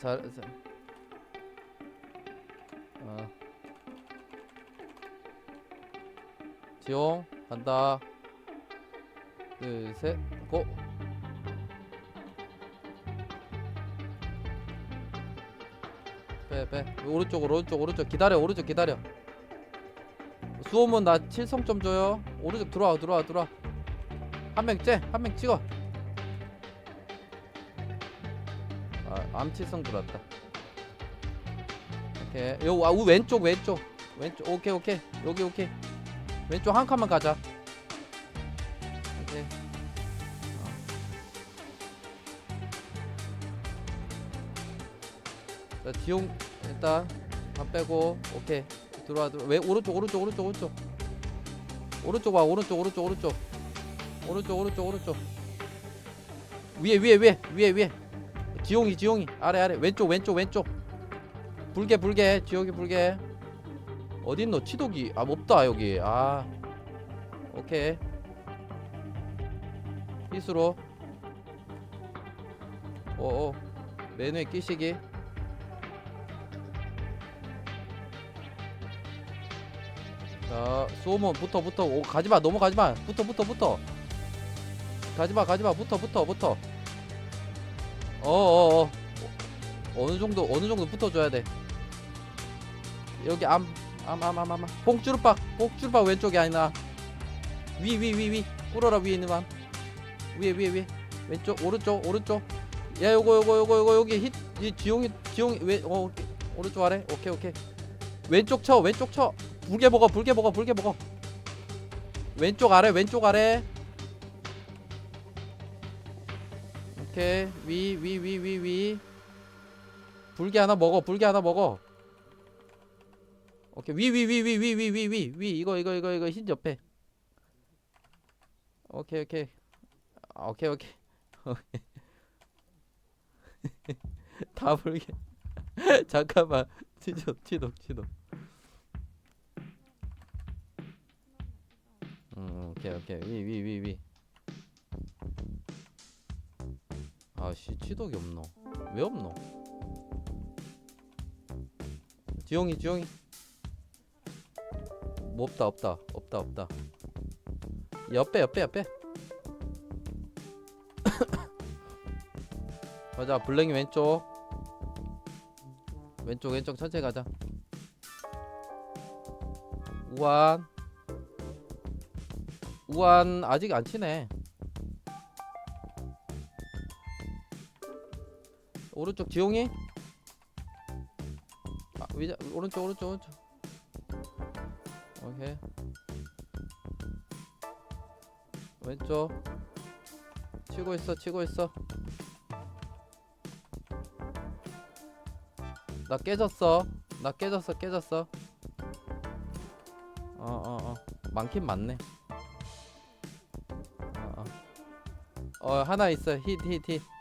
잘, 잘. 어. 지용 간다. 둘, 셋, 고. 빼, 빼. 오른쪽, 오른쪽, 오른쪽. 기다려, 오른쪽 기다려. 수호문 나 칠성 좀 줘요. 오른쪽 들어와, 들어와, 들어와. 한 명 째, 한 명 찍어. 암치성 들어왔다. 오케이. 요, 아, 우 왼쪽, 왼쪽, 왼쪽. 오케이, 오케이. 여기, 오케이. 왼쪽 한 칸만 가자. 어. 자, 지용 일단 다 빼고, 오케이. 들어와, 들어와. 왜 오른쪽, 오른쪽, 오른쪽, 오른쪽. 오른쪽 봐, 오른쪽, 오른쪽, 오른쪽. 오른쪽, 오른쪽, 오른쪽. 위에, 위에, 위에, 위에, 위에. 지용이, 지용이. 아래, 아래. 왼쪽, 왼쪽, 왼쪽. 불게, 불게. 지용이 불게. 어딨노? 치독이. 아, 없다, 여기. 아. 오케이. 핏으로. 어어. 메뉴에 끼시기. 자, 수호문 붙어, 붙어. 오, 가지마, 넘어가지마. 붙어, 붙어, 붙어. 가지마, 가지마. 붙어, 붙어, 붙어. 어어어. 어, 어 느 정도, 어느 정도 붙어줘야 돼. 여기 암, 암, 암, 암, 암. 봉주르박, 봉주르박 왼쪽이 아니라 위, 위, 위, 위. 꿇어라 위에 있는 만. 위에, 위에, 위에. 왼쪽, 오른쪽, 오른쪽. 야, 요거, 요거, 요거, 요거 여기 힛. 이 지용이, 지용이 왜, 어, 오케이. 오른쪽 아래. 오케이, 오케이. 왼쪽 쳐, 왼쪽 쳐. 불게 먹어, 불게 먹어, 불게 먹어. 왼쪽 아래, 왼쪽 아래. 오케이. 위, 위, 위, 위, 위. 불게 하나 먹어, 불게 하나 먹어. 오케이 위 위 위 위 위 위 위 위 위 이거 이거 이거 이거 흰 옆에 오케이 오케이 아, 오케이 오케이 다 불게 잠깐만 치독 치독 치독 음 오케이 오케이 위 위 위 위 아씨 치독이 없노? 왜 없노? 지용이 지용이. 뭐 없다 없다 없다 없다. 옆에 옆에 옆에. 가자 블랙이 왼쪽. 왼쪽 왼쪽 천천히 가자. 우한. 우한 아직 안 치네 오른쪽 지용이? 아, 위자, 오른쪽 오른쪽 오른쪽. 오케이. 왼쪽. 치고 있어 치고 있어. 나 깨졌어. 나 깨졌어 깨졌어. 어어어. 많긴 많네. 어 어. 어 하나 있어. 힛 힛 힛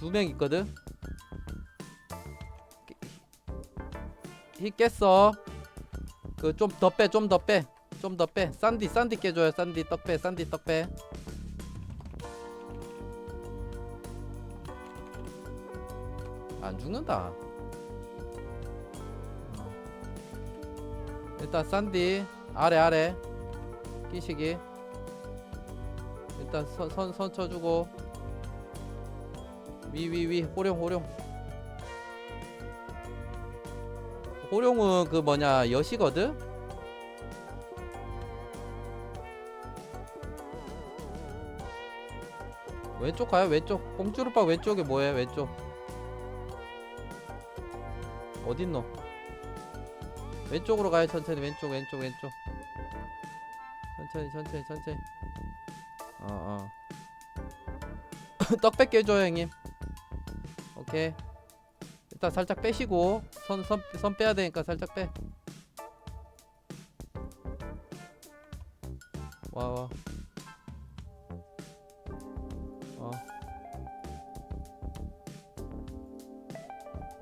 두 명 있거든? 힛 깼어. 그 좀 더 빼 좀 더 빼. 좀 더 빼. 산디 산디 깨줘요. 산디 떡빼 산디 떡빼. 안 죽는다. 어. 일단 산디 아래 아래. 끼시기. 일단 선 선 선 쳐주고 위 위 위. 호룡 호룡. 호룡은 그 뭐냐 여시거든? 왼쪽 가요 왼쪽. 뽕주르빠 왼쪽에 뭐해 왼쪽? 어딨노? 왼쪽으로 가요 천천히. 왼쪽 왼쪽 왼쪽. 천천히 천천히 천천히. 어어. 떡 뺏겨 줘요 형님 오케이 일단 살짝 빼시고 손손손 빼야 되니까 살짝 빼. 와 와. 어.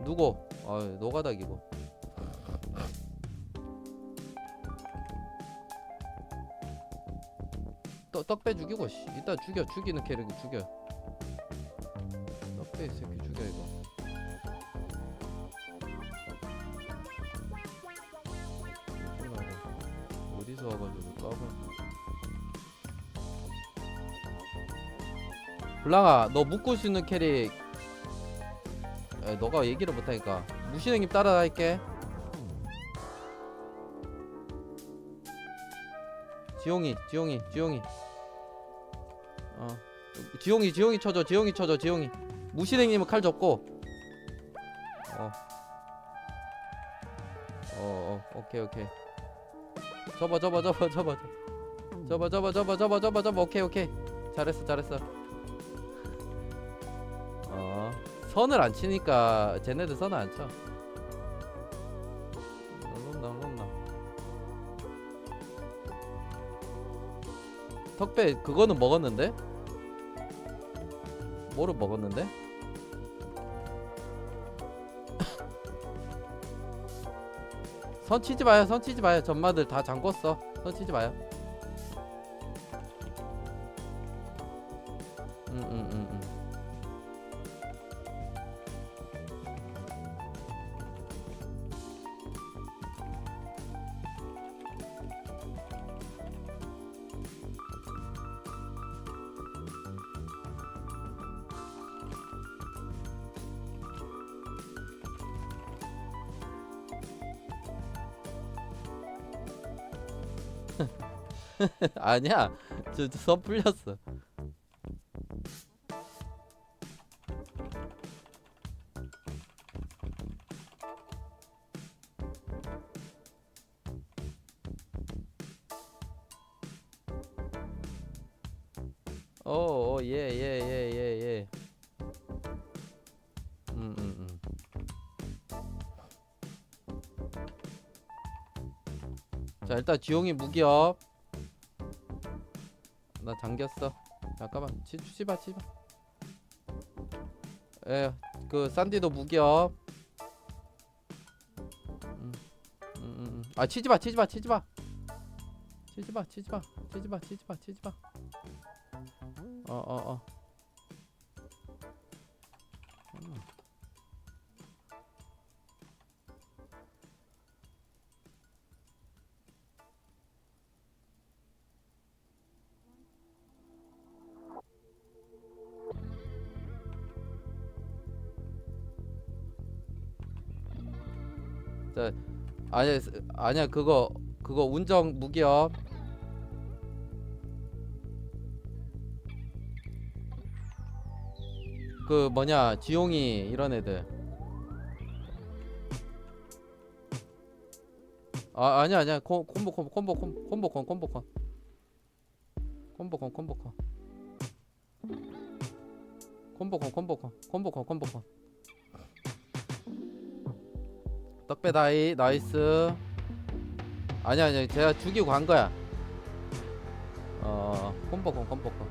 누구? 아 노가닥이고. 떡빼 죽이고 씨. 이따 죽여 죽이는 캐릭 죽여. 떡 턱배 이 새끼 블랑아 너 묶을 수 있는 캐릭 에, 너가 얘기를 못하니까 무신행님 따라갈게 지용이 지용이 지용이 어 지용이 지용이 쳐줘 지용이 쳐줘 지용이 무신행님은 칼 접고 어. 어, 어, 오케이, 오케이. 접어, 접어, 접어, 접어, 접어, 접어, 접어, 접어, 접어, 오케이, 오케이. 잘했어, 잘했어. 선을 안 치니까 쟤네들 선을 안 쳐. 턱배 그거는 먹었는데? 뭐를 먹었는데? 선 치지 마요 선 치지 마요 전마들 다 잠궜어 선 치지 마요 아니야. 저선 풀렸어 어, 일단 지용이 무기업. 나 잠겼어. 잠깐만. 치, 치봐 치봐. 에그 산디도 무기업. 음, 음, 음, 음. 아 치지마 치지마 치지마. 치지마 치지마 치지마 치지마 치지마. 어어어 자 아니야 스- 아니야 그거 그거 운정 무기업 그 뭐냐 지용이 이런 애들. 아 아니야 아니야 콤, 콤보 콤보 콤보 콤 콤보 콤 콤보 콤 콤보 콤 콤보 콤 콤보 콤 콤보 콤 콤보 콤 콤보 떡배 다이 나이스. 아니야 아니야. 제가 죽이고 간 거야. 어 콤보 콤 콤보 콤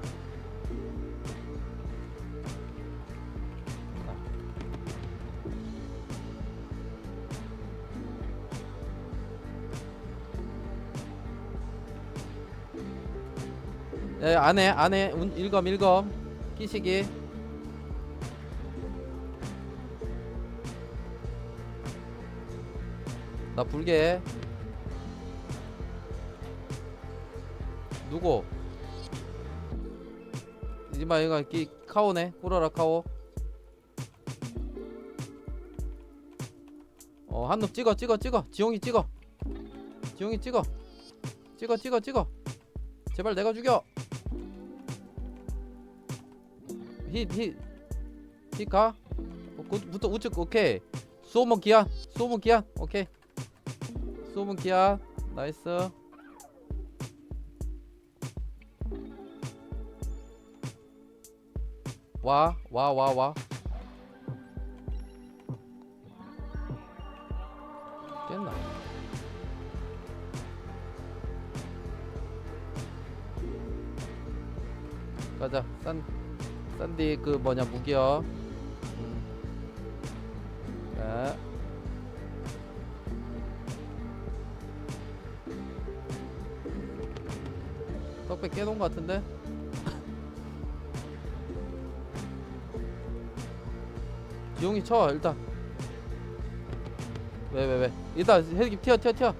예, 안에 안에. 운, 일검 일검 끼시기 나 불게. 누구? 이마 이거 끼 카오네. 꾸러라 카오. 어 한놈 찍어 찍어 찍어. 지용이 찍어. 지용이 찍어. 찍어 찍어 찍어. 제발 내가 죽여. 힛힛 힛가. 어, 부터 우측 오케이. 수호문 기한 수호문 기한 오케이 수호문 기한 나이스. 와 와 와 와. 깼나? 가자. 싼 싼디 그 뭐냐 무기여 깨놓은 것 같은데? 지용이 쳐 일단. 왜왜 왜? 일단 헬기 튀어 튀어 튀어.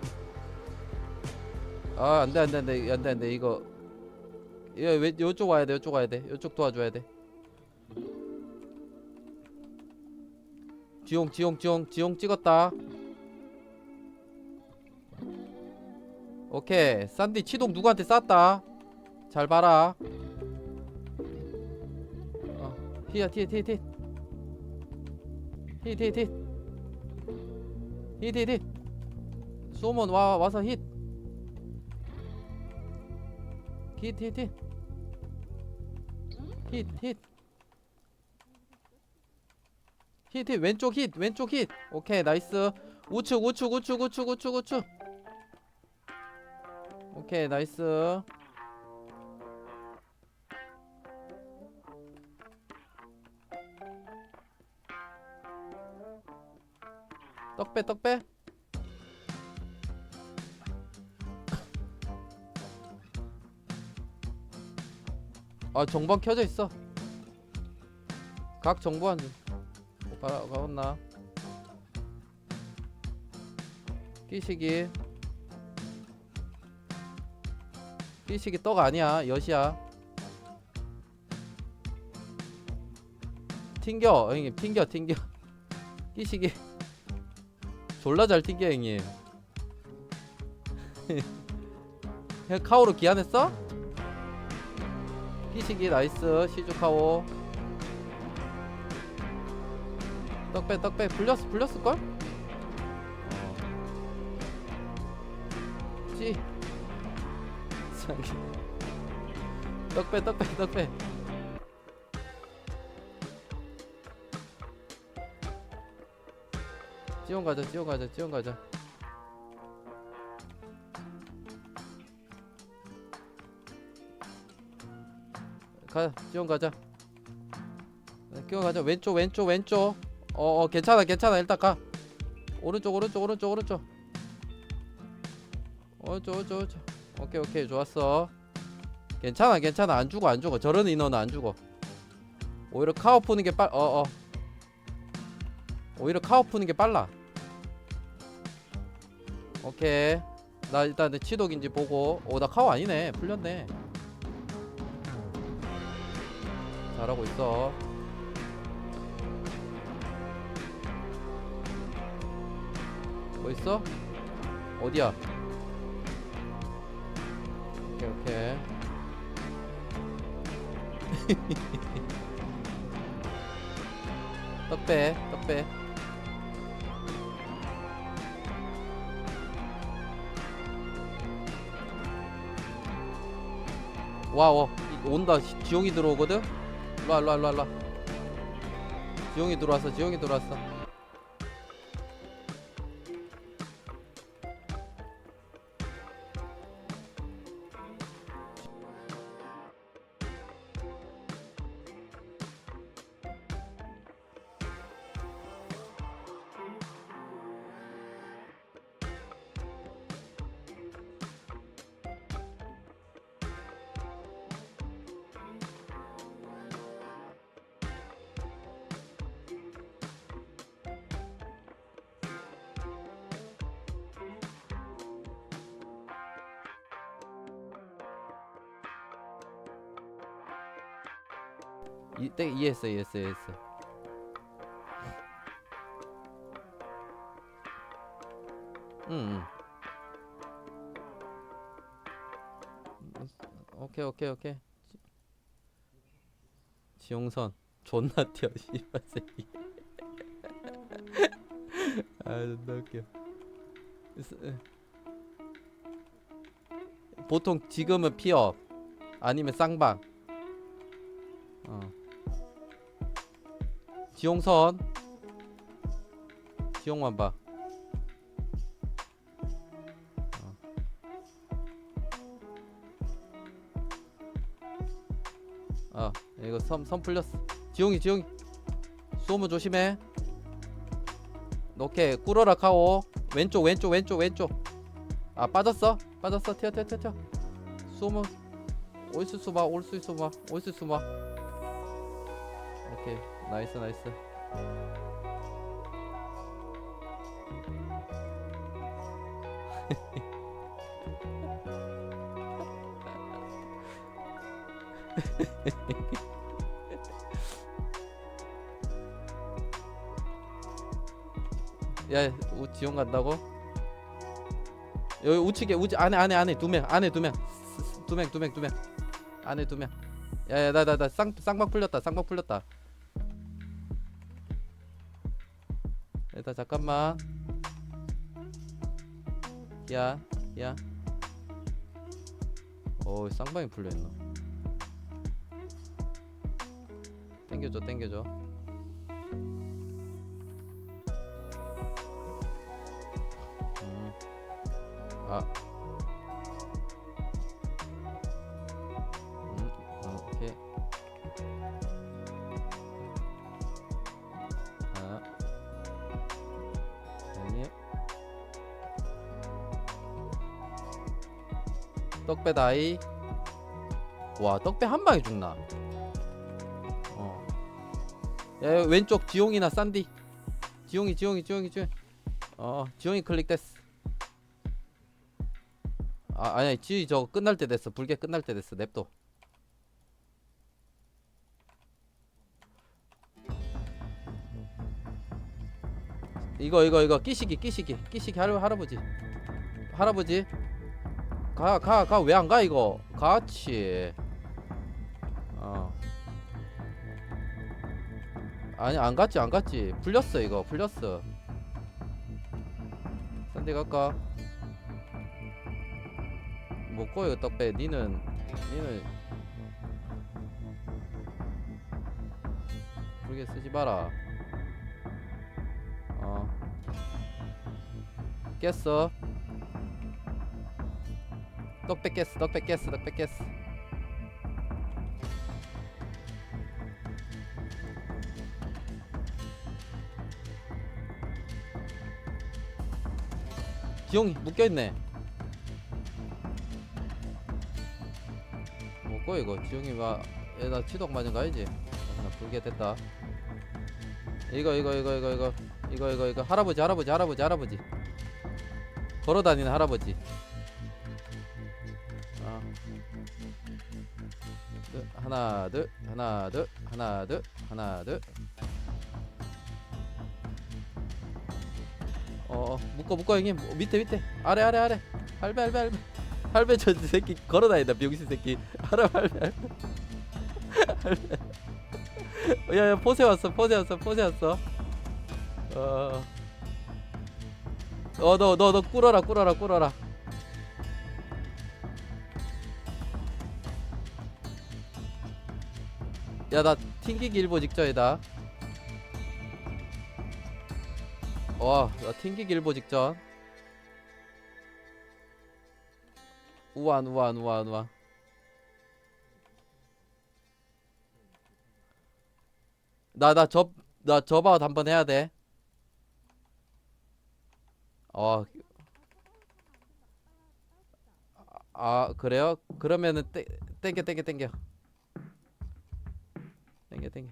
아 안돼 안돼 안돼 안돼 안돼. 이거. 이거 왜 요쪽 와야 돼 요쪽 와야 돼. 요쪽 도와줘야 돼. 지용 지용 지용 지용 찍었다. 오케이. 산디 치동 누구한테 쐈다 잘 봐라. 어 히야 티에 티에 티 히트 히트 히트 히트 소몬 와 와서 힛 히트 히트 히트 히트 왼쪽 힛 왼쪽 힛 오케이 나이스. 우측 우측 우측 우측 우측 우측. 오케이 나이스 떡배 떡배? 아 정방 켜져 있어. 각 정보한 좀 가라 가었나. 끼시기. 끼시기 떡 아니야 엿이야. 튕겨. 튕겨 튕겨. 끼시기 졸라 잘 튕겨 형님 형 카오로 기한했어? 끼시기 나이스 시즈카오 떡배 떡배 불렸어 불렸을걸? 어. 찌. 떡배 떡배 떡배 지원 가자 지원 가자 지원 가자. 가 지원 가자. 끼워 가자. 왼쪽 왼쪽 왼쪽. 어, 어 괜찮아 괜찮아. 일단 가. 오른쪽 오른쪽 오른쪽 오른쪽. 오른쪽 오른쪽 오른쪽. 오케이 오케이. 좋았어. 괜찮아 괜찮아. 안 죽어 안 죽어. 저런 인원은 안 죽어. 오히려 카오 푸는 게 빨 어어 오히려 카오 푸는 게 빨라. 오케이. 나 일단 내 치독인지 보고. 오 나 카오 아니네. 풀렸네. 잘하고 있어. 뭐 있어? 어디야? 오케이 오케이. 떡배 떡배 와 와 온다. 지- 지용이 들어오거든? 일로와 일로 와 일로 와 일로 와. 지용이 들어왔어 지용이 들어왔어 이, 네, 이해했어 이해했어 이해했어. 응, 응. 오케이 오케이 오케이. 지- 지용선. 존나 튀어 씨발 새끼. 아 존나 웃겨. 보통 지금은 피업 아니면 쌍방. 어. 지용선. 지용만 봐. 어. 아 이거 섬, 섬 풀렸어. 지용이 지용이. 쏘면 조심해. 오케이 꿇어라 카오. 왼쪽 왼쪽 왼쪽 왼쪽. 아 빠졌어? 빠졌어? 튀어 튀어 튀어 튀어. 쏘면 올수 있어 봐 올 수 있어 봐 올 수 있어 봐 나이스 나이스 야, 우, 지용 간다고? 여기 우측에 우측 안에 안에 안에 두 명, 안에 두 명, 두 명, 두 명, 두 명, 안에 두 명. 야야 나 나 나 쌍 쌍박 풀렸다, 쌍박 풀렸다. 일단 잠깐만. 야, 야. 어, 쌍방이 풀려 있나? 땡겨줘, 땡겨줘. 음. 아. 떡배 다이. 와, 떡배 한 방에 죽나? 어. 야, 왼쪽 지용이나 싼디. 지용이, 지용이, 지용이, 지용이. 어, 지용이 클릭됐어. 아, 아니야, 지 저거 끝날 때 됐어. 불게 끝날 때 됐어. 냅둬. 이거 이거 이거 끼시기 끼시기 끼시기 할 할아버지 할아버지 가 가 가 왜 안 가 이거? 같이. 어. 아니 안 갔지 안 갔지. 풀렸어 이거. 풀렸어. 싼데 갈까? 먹고 이거 떡배. 니는 니는. 불게 쓰지 마라. 어. 깼어 떡배 깼어 떡배 깼어 떡배 깼어 지용이 묶여있네. 먹고 이거. 지용이 막 얘나 치독 맞은 거? 어, 나 불게 됐다. 이거 이거 이거 이거 이거. 이거 이거 이거. 할아버지 할아버지 할아버지 할아버지. 걸어다니는 할아버지 하나 둘 하나 둘 하나 둘 하나 둘. 어, 어 묶어 묶어 형님. 어, 밑에 밑에. 아래 아래 아래. 할배 할배 할배. 할배 저 새끼 걸어다닌다 병신 새끼. 할배 할배 할배. 야야 포세 왔어 포세 왔어 포세 왔어 어. 어, 너, 너, 너 꿇어라, 꿇어라, 꿇어라. 야, 나 튕기기 일보 직전이다. 와, 나 튕기기 일보 직전. 우완, 우완, 우완, 우완. 나, 나 접, 나 접아웃 한번 해야 돼. 어. 아, 그래요? 그러면은 땡, 땡겨, 땡겨, 땡겨. 땡겨, 땡겨.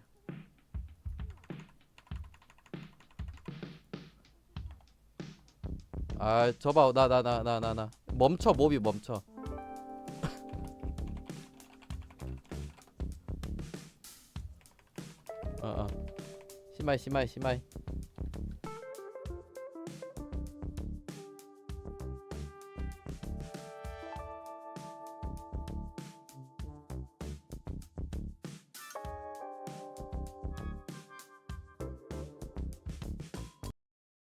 아, 저봐, 나, 나, 나, 나, 나, 나. 멈춰, 몹이 멈춰. 어, 어. 심하이, 심하이, 심하이.